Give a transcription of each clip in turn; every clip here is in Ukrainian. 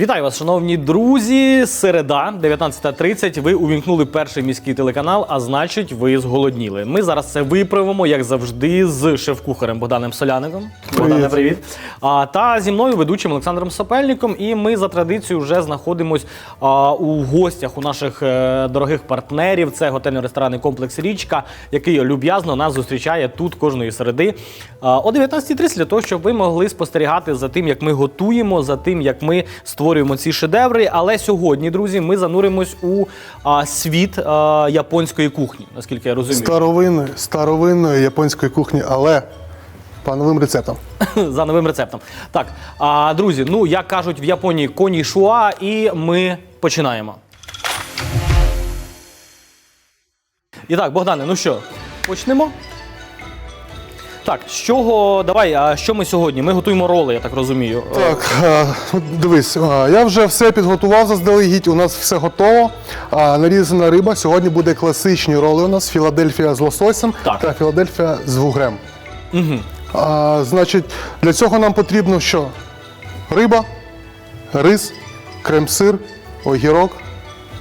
Вітаю вас, шановні друзі. Середа, 19.30. Ви увімкнули перший міський телеканал, а значить, ви зголодніли. Ми зараз це виправимо, як завжди, з шеф-кухарем Богданом Соляником. Богдане, привіт. А, та зі мною ведучим Олександром Сапельником. І ми за традицією вже знаходимось а, у гостях у наших е, дорогих партнерів. Це готельно-ресторанний комплекс Річка, який люб'язно нас зустрічає тут кожної середи а, о 19.30 для того, щоб ви могли спостерігати за тим, як ми готуємо, за тим, як ми створюємо ці шедеври. Але сьогодні, друзі, ми зануримось у а, світ а, японської кухні, наскільки я розумію. Старовинної, старовинної японської кухні, але по новим рецептам. за новим рецептом. Так, а, друзі, ну як кажуть в Японії коні шуа, і ми починаємо. І так, Богдане, ну що, почнемо? Так, з чого давай, а що ми сьогодні? Ми готуємо роли, я так розумію. Так, е, дивись, е, я вже все підготував заздалегідь. У нас все готово. Нарізана риба. Сьогодні буде класичні роли. У нас Філадельфія з лососем Так. та Філадельфія з вугрем. Угу. Значить, для цього нам потрібно що? Риба, рис, крем-сир, огірок.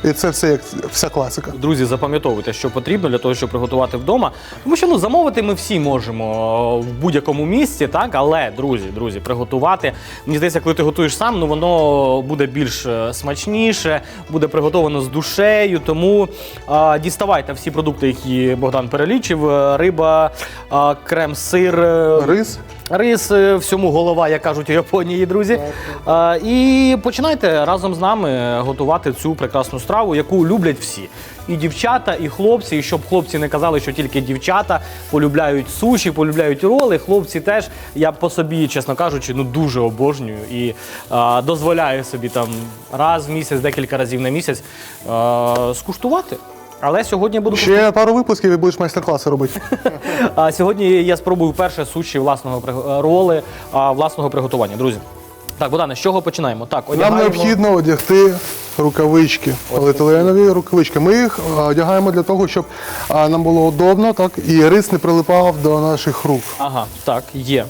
І це все як вся класика. Друзі, запам'ятовуйте, що потрібно для того, щоб приготувати вдома. Тому що ну замовити ми всі можемо в будь-якому місці, так але друзі, друзі, приготувати. Мені здається, коли ти готуєш сам, ну воно буде більш е, смачніше, буде приготовано з душею. Тому а, діставайте всі продукти, які Богдан перелічив: Е, риба, а, крем, сир. е, Рис. Рис е, всьому голова, як кажуть у Японії, друзі. Е, І починайте разом з нами готувати цю прекрасну страву, яку люблять всі. І дівчата, і хлопці. І щоб хлопці не казали, що тільки дівчата полюбляють суші, полюбляють роли. Хлопці теж я по собі, чесно кажучи, ну дуже обожнюю і е, дозволяю собі там раз в місяць, декілька разів на місяць е, скуштувати. Але сьогодні я буду Ще пару випусків і будеш майстер-класи робити. а сьогодні я спробую вперше суші власного роли власного приготування. Друзі. Так, Богдане, з чого починаємо? Так, Нам необхідно одягти рукавички, поліетиленові рукавички. Ми їх одягаємо для того, щоб нам було удобно, так і рис не прилипав до наших рук. Ага, так, є.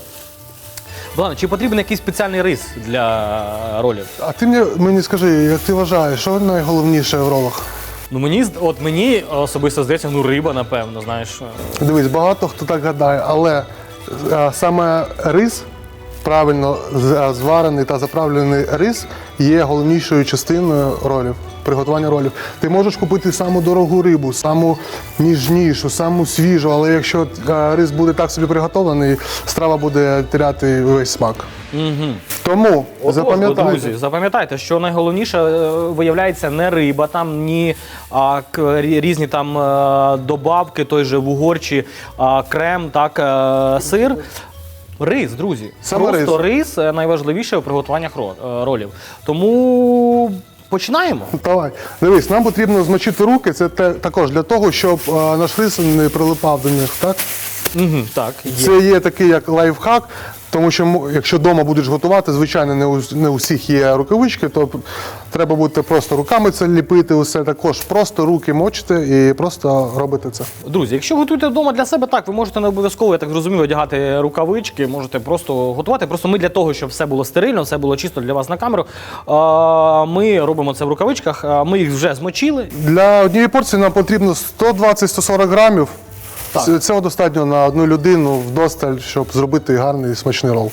Богдане, чи потрібен якийсь спеціальний рис для ролів? А ти мені, мені скажи, як ти вважаєш, що найголовніше в ролах? Ну мені от мені особисто здається, ну риба, напевно, знаєш. Дивись, багато хто так гадає, але а, саме рис, правильно зварений та заправлений рис є головнішою частиною ролів. Приготування ролів. Ти можеш купити саму дорогу рибу, саму ніжнішу, саму свіжу, але якщо рис буде так собі приготовлений, страва буде теряти весь смак. Угу. Тому Друзі, запам'ятайте, запам'ятайте, що найголовніше е, виявляється не риба, там ні а, різні там е, добавки, той же вугор чи а, крем, так, е, сир. Рис, друзі. Саме Просто рис е, найважливіше у приготуваннях е, ролів. Тому починаємо. Давай. Дивись, нам потрібно змочити руки. Це те, також для того, щоб е, наш рис не прилипав до них. Так? Угу, так, є. Це є такий як лайфхак, тому що якщо вдома будеш готувати, звичайно, не у, не у всіх є рукавички, то треба буде просто руками це ліпити, усе також. Просто руки мочите і просто робите це. Друзі, якщо готуєте вдома для себе, так ви можете не обов'язково, я так зрозумів, одягати рукавички, можете просто готувати. Просто ми для того, щоб все було стерильно, все було чисто для вас на камеру. Ми робимо це в рукавичках. Ми їх вже змочили. Для однієї порції нам потрібно 120-140 грамів. Так. Цього достатньо на одну людину вдосталь, щоб зробити гарний смачний рол.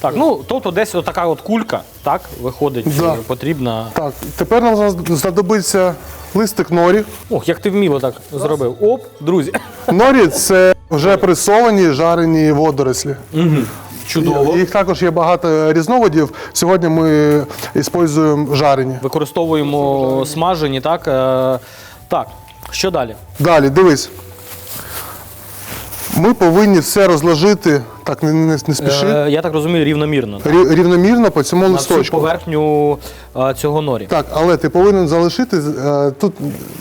Так, ну тобто десь отака от кулька, так, виходить, Да. е, потрібна. Так, тепер нам зна- знадобиться листик норі. Ох, як ти вміло так зробив. Оп, друзі. Норі це вже пресовані жарені водорослі. Чудово. Їх також є багато різновидів. Сьогодні ми використовуємо жарені. Використовуємо смажені, так. е, Так, що далі? Далі, дивись. Ми повинні все розложити, так не, не, не спіши, Е, Я так розумію, рівномірно. так? рі- рівномірно по цьому На всю листочку. поверхню е, цього норі. Так, але ти повинен залишити е, тут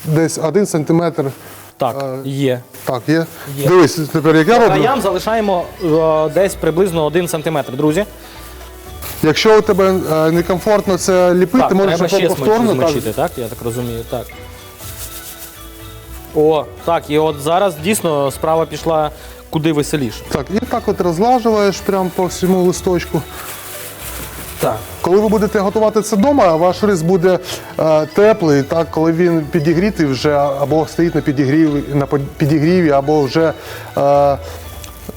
десь один сантиметр. Так, є. Так, є. Є. Дивись, тепер як я роблю. Краям залишаємо е, десь приблизно 1 см, друзі. Якщо у тебе е, некомфортно це ліпити, Так, ти можеш треба ще повторно смачити, змочити, так? Я так розумію, так. О, так, і от зараз дійсно справа пішла куди веселіше. Так, і так от розлажуєш прямо по всьому листочку. Так. Коли ви будете готувати це вдома, ваш рис буде е, теплий, так, коли він підігрітий вже або стоїть на підігріві, на підігріві, або вже е,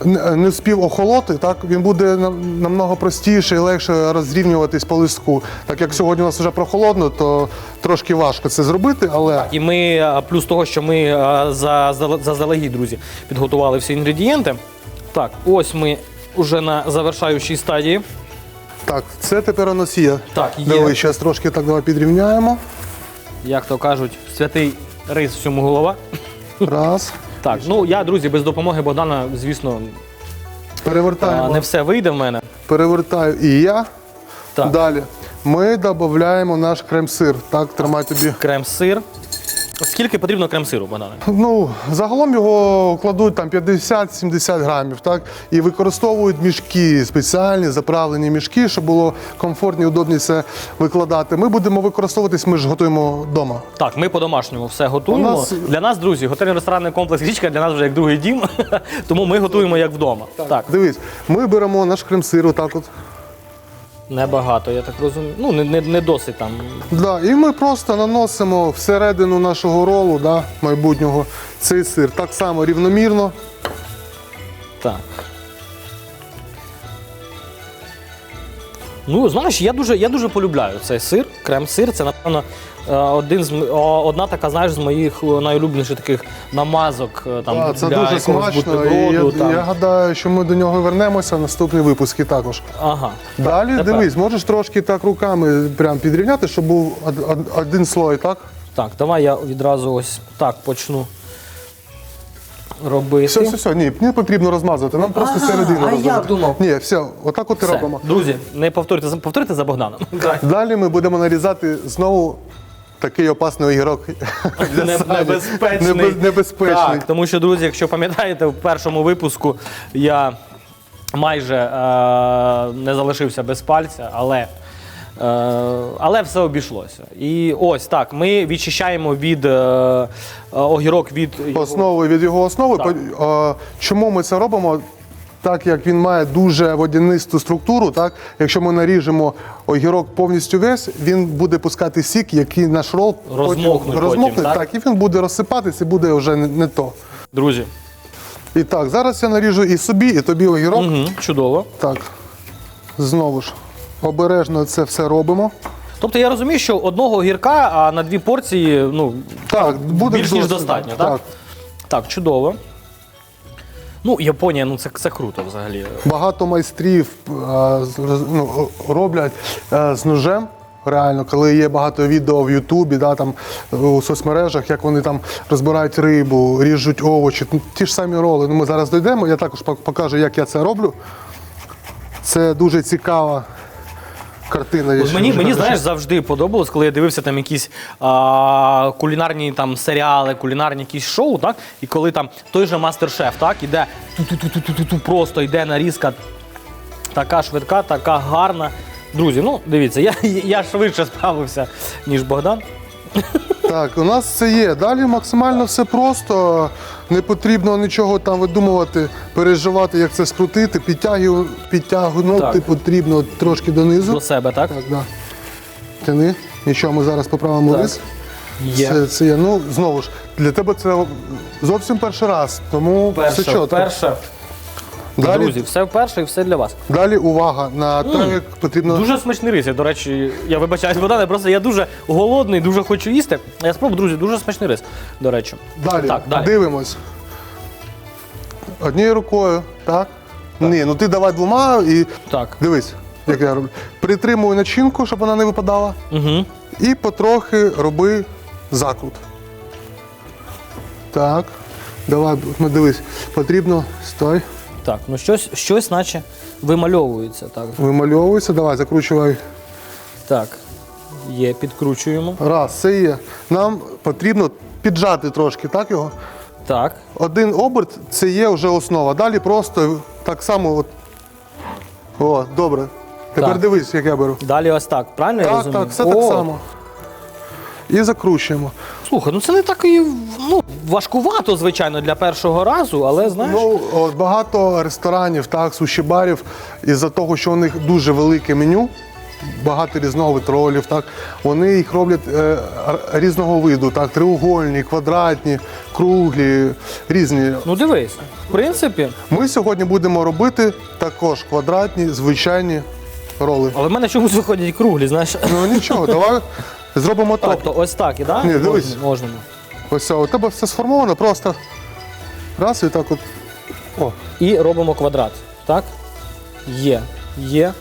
не не вспів охолоти, так, він буде намного простіше і легше розрівнюватись по листку. Так як сьогодні у нас вже прохолодно, то трошки важко це зробити, але І ми, плюс того, що ми за, заздалегідь, друзі, підготували всі інгредієнти. Так, ось ми вже на завершаючій стадії. так, це тепер у нас є. Так, є. Давай, зараз трошки так давай підрівняємо. Як то кажуть, святий рис всьому голова. Раз. Так, ну я, друзі, без допомоги Богдана, звісно, а, Перевертаємо. не все вийде в мене. Перевертаю і я. Так. Далі. Ми додаємо наш крем-сир. Так, тримай тобі. Крем-сир. Скільки потрібно крем-сиру, Богдане? Ну, загалом його кладуть там 50-70 грамів, так? І використовують мішки, спеціальні заправлені мішки, щоб було комфортні, удобні це викладати. Ми будемо використовуватись, ми ж готуємо вдома. Так, ми по-домашньому все готуємо. У нас- Для нас, друзі, готельно-ресторанний комплекс Річка для нас вже як другий дім, тому ми готуємо як вдома. Так, Дивись, ми беремо наш крем-сир, отак от. Небагато, я так розумію. Ну, не, не, не досить там. Да, і ми просто наносимо всередину нашого ролу, да, майбутнього, цей сир. Так само рівномірно. Так. Ну, знаєш, я дуже, я дуже полюбляю цей сир, крем-сир. Це, напевно, один з, одна така, знаєш, з моїх е, найулюбленіших таких намазок. е, Там, Да, це для дуже смачно. І я, там. я гадаю, що ми до нього вернемося в наступні випуски також. Ага. Далі тепер. дивись, можеш трошки так руками прям підрівняти, щоб був од- од- один слой, так? Так, давай я відразу ось так почну робити. Все, все, все, ні, не потрібно розмазувати, нам просто середину а я думав. Ні, все, отак от і робимо. Друзі, не повторюйте, повторюйте за Богданом. Далі ми будемо нарізати знову такий опасний Сані. Небезпечний. Небе- Небезпечний. Так, тому що, друзі, якщо пам'ятаєте, в першому випуску я майже е, не залишився без пальця, але. Е, але все обійшлося. І ось так. Ми відчищаємо від е, е, огірок від його- від його основи. Так. Чому ми це робимо? Так як він має дуже водянисту структуру, так якщо ми наріжемо огірок повністю весь, він буде пускати сік, який наш рол Розмокне потім, розмокне, так? так? і він буде розсипатися, і буде вже не, не то. Друзі. І так, зараз я наріжу і собі, і тобі огірок. Угу, чудово. Так, знову ж обережно це все робимо. Тобто я розумію, що одного огірка а на дві порції ну, Так, буде більш ніж достатньо, так? так. Так, чудово. Ну, Японія, ну це, це круто взагалі. Багато майстрів а, ну, роблять а, з ножем. Реально, коли є багато відео в Ютубі, да, там, у соцмережах, як вони там розбирають рибу, ріжуть овочі, ну, ті ж самі роли. Ну, ми зараз дійдемо, я також покажу, як я це роблю. Це дуже цікава картина. От мені, мені знаєш, завжди подобалось, коли я дивився там якісь а, кулінарні там серіали, кулінарні якісь шоу, так? І коли там той же мастер-шеф, так, іде ту-ту-ту-ту-ту, просто йде нарізка така швидка, така гарна. Друзі, ну дивіться, я, я швидше справився, ніж Богдан. Так, у нас це є. Далі максимально все просто. Не потрібно нічого там видумувати, переживати, як це скрутити, підтягу- підтягнути Так. потрібно трошки донизу. До себе, так? Так, да. Тяни. Нічого, ми зараз поправимо Так. рис. Є. Це, це є. Ну, знову ж, для тебе це зовсім перший раз, тому все Перше, чітко. перше. Далі, Друзі, все вперше і все для вас. далі увага на те, як потрібно. Дуже смачний рис. Я, до речі, я вибачаюсь, Богдане, просто я дуже голодний, дуже хочу їсти. Я спробую, друзі, дуже смачний рис, до речі. Далі, Так, далі. дивимось. Однією рукою, так? Ні, ну ти давай двома і Так. дивись, як я роблю. Притримуй начинку, щоб вона не випадала. Угу. І потрохи роби закрут. Так. Давай, ну дивись, потрібно. Стой. Так, ну щось, щось наче вимальовується. Так, Вимальовується, давай, закручувай. так. Є, підкручуємо. Раз, це є. Нам потрібно піджати трошки, так його? Так. Один оберт це є вже основа. Далі просто так само. От. О, добре. Тепер Так. дивись, як я беру. Далі ось так, правильно я Так, розумію? так, все О, так само. І закручуємо. Слухай, ну це не так і ну, важкувато, звичайно, для першого разу, але знаєш. Ну, от багато ресторанів, так, суші-барів, із-за того, що у них дуже велике меню, багато різновид ролів. Так вони їх роблять е, різного виду, так, треугольні, квадратні, круглі, різні. Ну дивись, в принципі, Ми сьогодні будемо робити також квадратні, звичайні роли. але в мене чомусь виходять круглі, знаєш. Ну нічого, давай зробимо так. Тобто ось так, і да? Ні, дивись. Можна. можна. Ось у тебе все сформовано, просто раз і так от. О, І робимо квадрат. Так? Є. Є.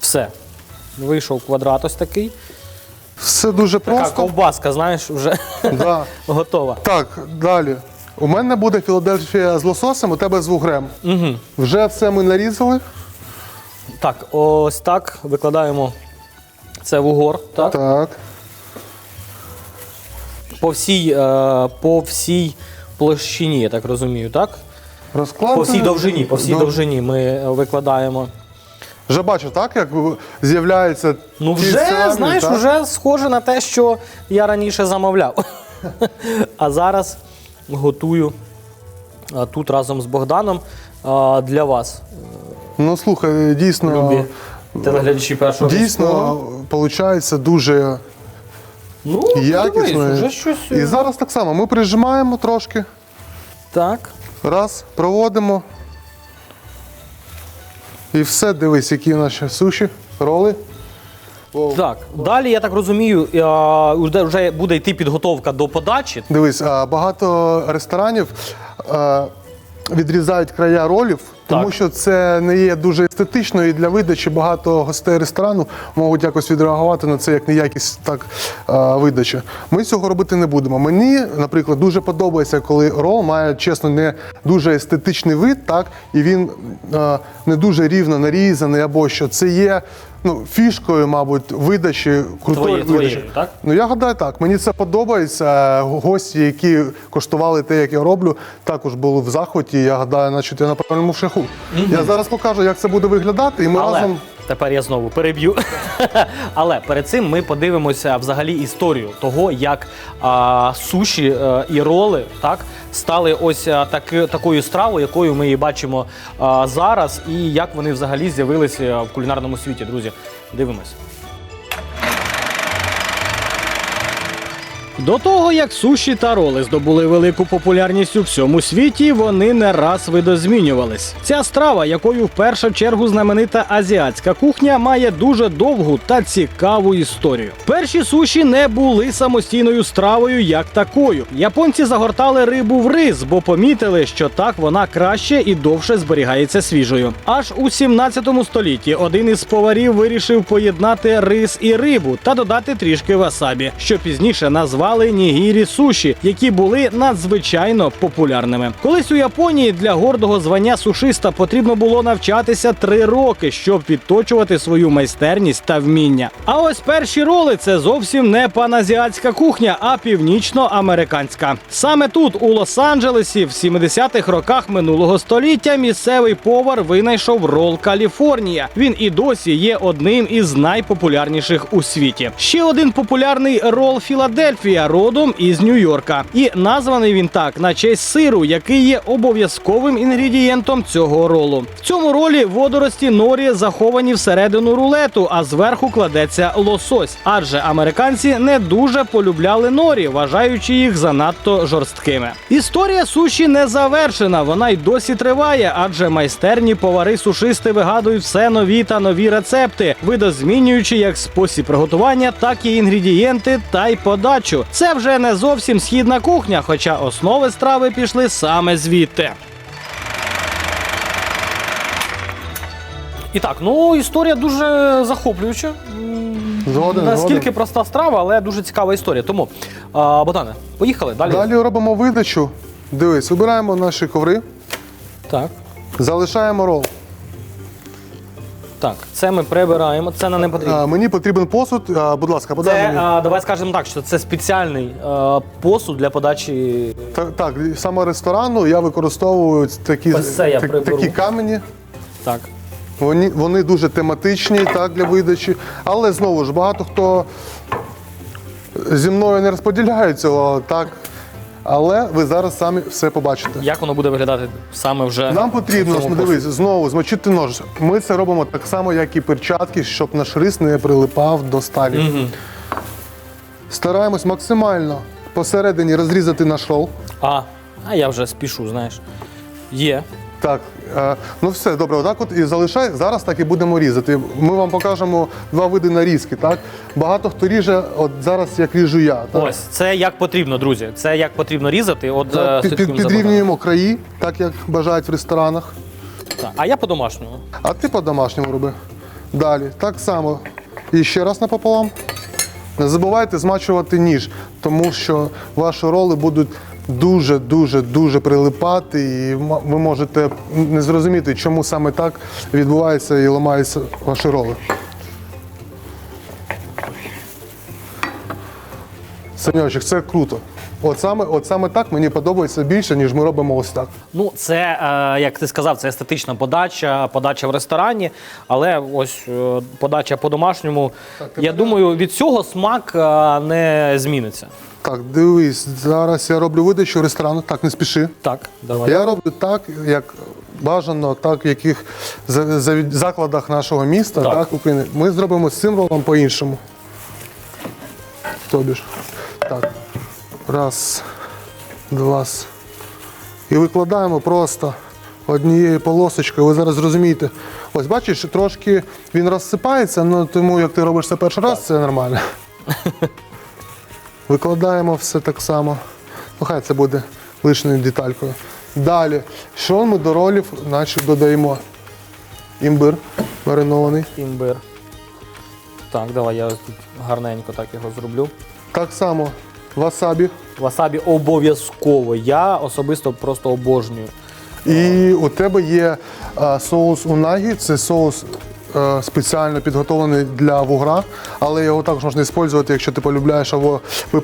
Все. Вийшов квадрат ось такий. все дуже Така просто. ковбаска, знаєш, вже Да. готова. Так, далі. У мене буде Філадельфія з лососем, у тебе з вугрем. Угу. Вже все ми нарізали. Так, ось так викладаємо це в угор. Так? Так. По, всій, е, по всій площині, я так розумію, так? Розкладуємо. По всій довжині, по всій Ну, довжині ми е, викладаємо. Вже бачу, так, як з'являється. Ну, ті вже, самі, знаєш, так? вже схоже на те, що я раніше замовляв. а зараз готую а, тут разом з Богданом а, для вас. Ну слухай, дійсно, Любі телеглядачі першого дійсно, міського. виходить дуже ну, якісно. дивись, вже щось. І е, зараз так само. Ми прижимаємо трошки, Так. раз, проводимо. І все, дивись, які наші суші, роли. Так, далі я так розумію, а, вже- вже буде йти підготовка до подачі. Дивись, а, багато ресторанів а, відрізають края ролів, тому Так. що це не є дуже естетично і для видачі багато гостей ресторану можуть якось відреагувати на це як неякість так а, видачі. Ми цього робити не будемо. Мені, наприклад, дуже подобається, коли рол має чесно не дуже естетичний вид, так і він а, не дуже рівно нарізаний або що. Це є. Ну, фішкою, мабуть, видачі крутої Твої- видачі. твоєю, так? Ну я гадаю так. Мені це подобається. Гості, які коштували те, як я роблю, також були в захваті. Я гадаю, значить я на правильному шляху. Я зараз покажу, як це буде виглядати, і ми Але разом. Тепер я знову переб'ю. Але перед цим ми подивимося взагалі історію того, як а, суші а, і роли так стали ось а, таки, такою стравою, якою ми її бачимо а, зараз, і як вони взагалі з'явилися в кулінарному світі. Друзі, дивимось. До того, як суші та роли здобули велику популярність у всьому світі, вони не раз видозмінювались. Ця страва, якою в першу чергу знаменита азіатська кухня, має дуже довгу та цікаву історію. Перші суші не були самостійною стравою як такою. Японці загортали рибу в рис, бо помітили, що так вона краще і довше зберігається свіжою. Аж у 17 столітті один із поварів вирішив поєднати рис і рибу та додати трішки васабі, що пізніше назвали нігірі суші, які були надзвичайно популярними. Колись у Японії для гордого звання сушиста потрібно було навчатися три роки, щоб підточувати свою майстерність та вміння. А ось перші роли це зовсім не паназіатська кухня, а північноамериканська. Саме тут, у Лос-Анджелесі, в 70-х роках минулого століття, місцевий повар винайшов рол Каліфорнія. Він і досі є одним із найпопулярніших у світі. Ще один популярний рол Філадельфія родом із Нью-Йорка. І названий він так на честь сиру, який є обов'язковим інгредієнтом цього ролу. В цьому ролі водорості норі заховані всередину рулету, а зверху кладеться лосось. Адже американці не дуже полюбляли норі, вважаючи їх занадто жорсткими. Історія суші не завершена, вона й досі триває, адже майстерні повари сушисти вигадують все нові та нові рецепти, видозмінюючи як спосіб приготування, так і інгредієнти та й подачу. Це вже не зовсім східна кухня, хоча основи страви пішли саме звідти. І так, ну історія дуже захоплююча. Згоден, Наскільки згоден. проста страва, але дуже цікава історія. Тому, а, Богдане, поїхали далі. Далі робимо видачу. Дивись, вибираємо наші коври, Так. залишаємо рол. Так, це ми прибираємо, це нам не потрібно. А, мені потрібен посуд. А, будь ласка, подай Це, мені. а, давай скажемо так, що це спеціальний е, посуд для подачі. Так, так, саме ресторану я використовую такі, Ось це я так- приберу. такі камені. Так. Вони, вони дуже тематичні так, для видачі. Але знову ж багато хто зі мною не розподіляє цього. Так. Але ви зараз самі все побачите. Як воно буде виглядати саме вже? Нам потрібно в цьому дивись, знову змочити нож. Ми це робимо так само, як і перчатки, щоб наш рис не прилипав до сталі. Стараємось максимально посередині розрізати наш рол. А, а я вже спішу, знаєш. Є. Так, ну все, добре, отак от і залишай. Зараз так і будемо різати. Ми вам покажемо два види нарізки. Так? Багато хто ріже, от зараз як ріжу я. Так? Ось, це як потрібно, друзі. Це як потрібно різати. От, е, під- під- слідкуємо за підрівнюємо краї, так як бажають в ресторанах. Так, А я по-домашньому. А ти по-домашньому роби. Далі, так само. І ще раз напополам. Не забувайте змачувати ніж, тому що ваші роли будуть дуже, дуже, прилипати, і ви можете не зрозуміти, чому саме так відбувається і ламаються ваші роли. Саньочек, це круто. От саме, от саме так мені подобається більше, ніж ми робимо ось так. Ну, це, е, як ти сказав, це естетична подача, подача в ресторані, але ось е, подача по-домашньому. Я думаю, від цього смак е, не зміниться. Так, дивись, зараз я роблю видачу ресторану, так не спіши. Так, давай. Я роблю так, як бажано, так в яких за- за- закладах нашого міста, Так. так, України. Ми зробимо з цим ролом по-іншому. Тобі ж. Так. Раз, два. с- І викладаємо просто однією полосочкою. Ви зараз зрозумієте. Ось бачиш, трошки він розсипається, ну тому як ти робиш це перший раз, це нормально. Викладаємо все так само. Ну, хай це буде лишньою деталькою. Далі, що ми до ролів наче додаємо? Імбир маринований. Імбир. Так, давай я тут гарненько так його зроблю. Так само васабі. Васабі обов'язково. Я особисто просто обожнюю. І у тебе є е, соус унагі, це соус спеціально підготовлений для вугра, але його також можна використовувати, якщо ти полюбляєш або ви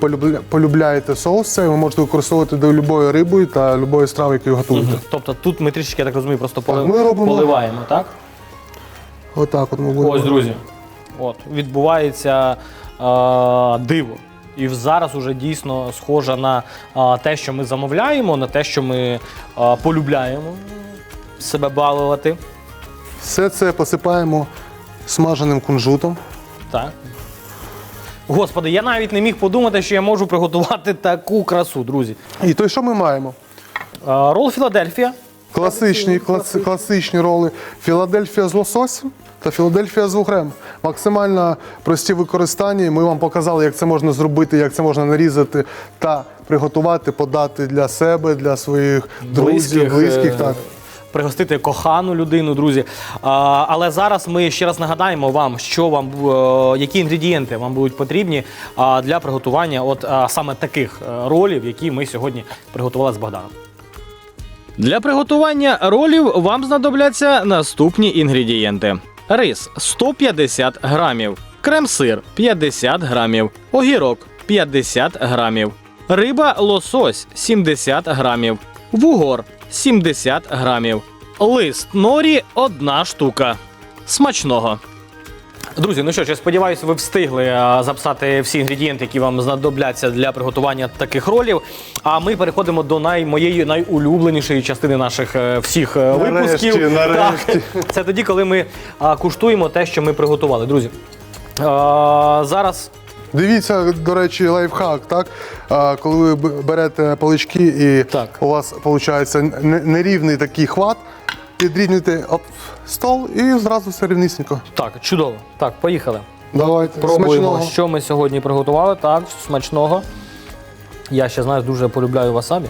полюбляєте соус, цей ви можете використовувати до любої риби та любої страви, яку готуєте. Тобто тут ми трішечки, я так розумію, просто поли- ми робимо- поливаємо, так? Отак от ми будемо. Ось, друзі. От, відбувається е, диво. І зараз уже дійсно схоже на е, те, що ми замовляємо, на те, що ми е, полюбляємо себе балувати. Все це посипаємо смаженим кунжутом. Так. Господи, я навіть не міг подумати, що я можу приготувати таку красу, друзі. І то, що ми маємо? Рол Філадельфія. Класичні, класи- класичні роли Філадельфія з лососем та Філадельфія з вугрем. Максимально прості використання. Ми вам показали, як це можна зробити, як це можна нарізати та приготувати, подати для себе, для своїх друзів, близьких. е, Так. Пригостити кохану людину, друзі. Але зараз ми ще раз нагадаємо вам, що вам е, які інгредієнти вам будуть потрібні для приготування от саме таких е, ролів, які ми сьогодні приготували з Богданом. Для приготування ролів вам знадобляться наступні інгредієнти: рис 150 грамів, крем-сир 50 грамів, огірок 50 грамів, риба лосось 70 грамів, вугор 70 грамів, лист норі 1 штука. Смачного! Друзі, ну що ж, я сподіваюся, ви встигли записати всі інгредієнти, які вам знадобляться для приготування таких ролів. А ми переходимо до най, моєї найулюбленішої частини наших е, всіх е, Нарешті, випусків. нарешті. Так, це тоді, коли ми а, куштуємо те, що ми приготували. Друзі, а, зараз Дивіться, до речі, лайфхак, так? А, коли ви берете палички і Так. у вас виходить нерівний такий хват, підрівнюєте об стол і зразу все рівнісінько. так, чудово. Так, поїхали. Давайте. Пробуємо, Смачного. що ми сьогодні приготували. Так, смачного. Я ще знаєш, дуже полюбляю васабі.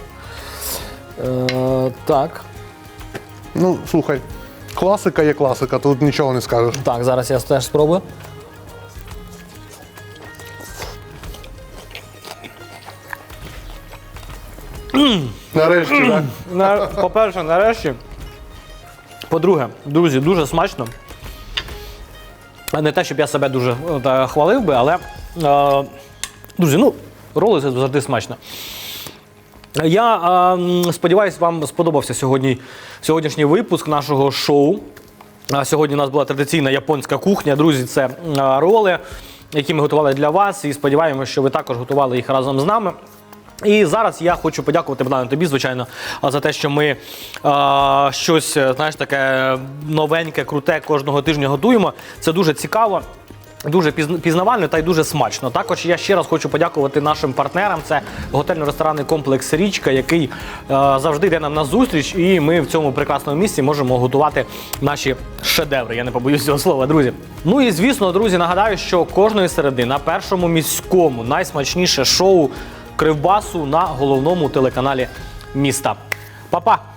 Е, так. Ну, слухай, класика є класика, тут нічого не скажеш. Так, зараз я теж спробую. Нарешті, так? На- По-перше, нарешті. По-друге, друзі, дуже смачно. Не те, щоб я себе дуже е, та, хвалив би, але. Е, друзі, ну, роли це завжди смачно. Я е, м, вам сподобався сьогодні, сьогоднішній випуск нашого шоу. Сьогодні у нас була традиційна японська кухня. Друзі, це роли, які ми готували для вас. І сподіваємося, що ви також готували їх разом з нами. І зараз я хочу подякувати Богдану тобі, звичайно, за те, що ми е, щось е, знаєш таке новеньке, круте кожного тижня готуємо. Це дуже цікаво. Дуже пізнавально та й дуже смачно. Також я ще раз хочу подякувати нашим партнерам. Це готельно-ресторанний комплекс Річка, який е, завжди йде нам на зустріч, і ми в цьому прекрасному місці можемо готувати наші шедеври. Я не побоюсь цього слова, друзі. Ну і звісно, друзі, нагадаю, що кожної середи на першому міському найсмачніше шоу Кривбасу на головному телеканалі міста. Па-па!